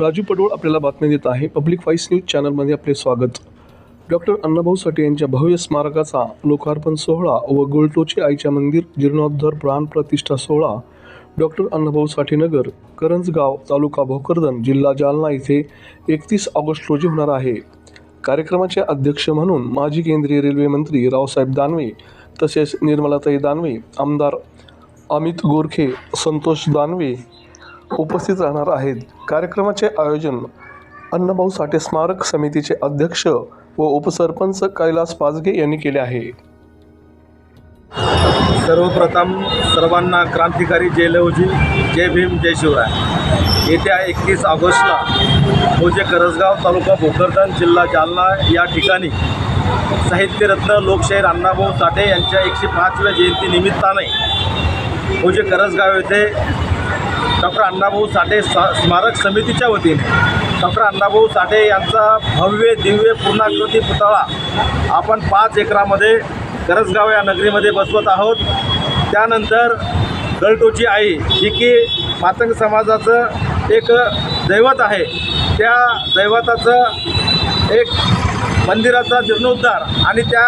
राजू पडोळ आपल्याला बातमी देत आहे. पब्लिक व्हॉइस न्यूज चॅनलमध्ये आपले स्वागत. डॉक्टर अण्णाभाऊ साठे यांच्या भव्य स्मारकाचा लोकार्पण सोहळा व गोलटोचे आईच्या मंदिर जीर्णोद्धार प्राण प्रतिष्ठा सोहळा डॉक्टर अण्णाभाऊ साठे नगर करंजगाव तालुका भोकरदन जिल्हा जालना येथे एकतीस ऑगस्ट रोजी होणार आहे. कार्यक्रमाचे अध्यक्ष म्हणून माजी केंद्रीय रेल्वे मंत्री रावसाहेब दानवे तसेच निर्मलाताई दानवे आमदार अमित गोरखे संतोष दानवे उपस्थित राहणार आहेत. कार्यक्रमाचे आयोजन अण्णाभाऊ साठे स्मारक समितीचे अध्यक्ष व उपसरपंच कैलास पाचगे यांनी केले आहे. सर्वप्रथम सर्वांना क्रांतिकारी जय लवजी जय भीम जय शिवराय. येत्या एकतीस ऑगस्टला मोजे करसगाव तालुका भोकरदन जिल्हा जालना या ठिकाणी साहित्यरत्न लोकशाहीर अण्णाभाऊ साठे यांच्या एकशे पाचव्या जयंतीनिमित्ताने मोजे करसगाव येथे डॉक्टर अण्णाभाऊ साठे स्मारक समितीच्या वतीने डॉक्टर अण्णाभाऊ साठे यांचा भव्य दिव्य पूर्णाकृती पुतळा आपण पाच एकरामध्ये करसगाव या नगरीमध्ये बसवत आहोत. त्यानंतर गलटोची आई जी की मातंग समाजाचं एक दैवत आहे त्या दैवताचं एक मंदिराचा जीर्णोद्धार आणि त्या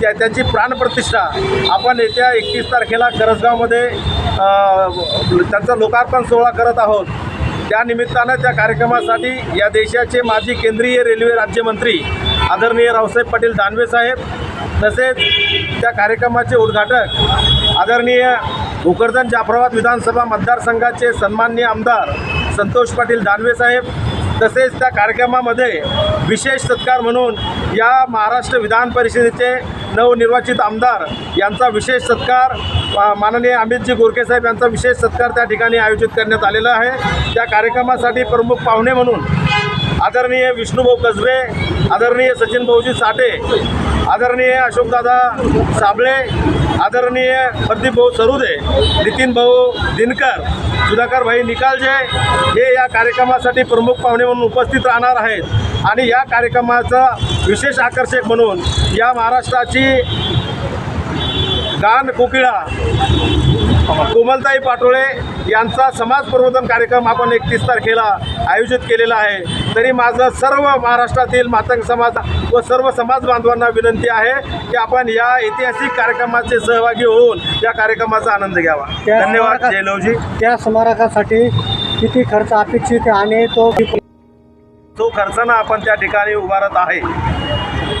त्या त्यांची प्राणप्रतिष्ठा आपण येत्या एकतीस तारखेला करसगावमध्ये त्यांचा लोकार्पण सोहळा करत आहोत. त्या निमित्तानं त्या कार्यक्रमासाठी या देशाचे माजी केंद्रीय रेल्वे राज्यमंत्री आदरणीय रावसाहेब पाटील दानवे साहेब तसेच त्या कार्यक्रमाचे उद्घाटक आदरणीय भोकरदन जाफराबाद विधानसभा मतदारसंघाचे सन्माननीय आमदार संतोष पाटील दानवे साहेब तसेच त्या कार्यक्रमामध्ये विशेष सत्कार म्हणून या महाराष्ट्र विधान परिषदेचे नवनिर्वाचित आमदार यांचा विशेष सत्कार माननीय अमितजी गोरखे साहेब यांचा विशेष सत्कार त्या ठिकाणी आयोजित करण्यात आलेला आहे. त्या कार्यक्रमासाठी प्रमुख पाहुणे म्हणून आदरणीय विष्णूभाऊ कसबे आदरणीय सचिन भाऊजी साठे आदरणीय अशोकदादा साबळे आदरणीय प्रदीप भाऊ सरुदे नितीन भाऊ दिनकर सुधाकरभाई निकालजे हे या कार्यक्रमासाठी प्रमुख पाहुणे म्हणून उपस्थित राहणार आहेत आणि या कार्यक्रमाचं विशेष आकर्षक म्हणून या महाराष्ट्राची गान कोकिळा कोमलताई पाटोळे यांचा समाज प्रबोधन कार्यक्रम आपण एकतीस तारखेला आयोजित केलेला आहे. तरी माझं सर्व महाराष्ट्रातील मातंग समाज व सर्व समाज बांधवांना विनंती आहे की आपण या ऐतिहासिक कार्यक्रमाचे सहभागी होऊन या कार्यक्रमाचा आनंद घ्यावा. धन्यवाद. जयलवजी त्या स्मारकासाठी किती खर्च अपेक्षित आहे आणि तो जो खर्चानं आपण त्या ठिकाणी उभारत आहे.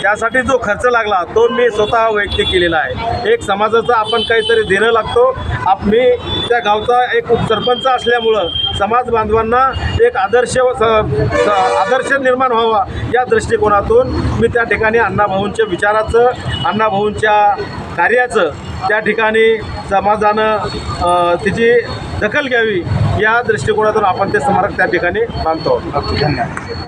त्यासाठी जो खर्च लागला तो मी स्वतः वैयक्तिक केलेला आहे. एक समाजाचा आपण काहीतरी देणं लागतो. आप मी त्या गावचा एक उपसरपंच असल्यामुळं समाज बांधवांना एक आदर्श व स- स- आदर्श निर्माण व्हावा या दृष्टिकोनातून मी त्या ठिकाणी अण्णाभाऊंच्या विचाराचं अण्णाभाऊंच्या कार्याचं त्या ठिकाणी समाजानं तिची दखल घ्यावी या दृष्टिकोनातून आपण ते स्मारक त्या ठिकाणी बांधतो. धन्यवाद.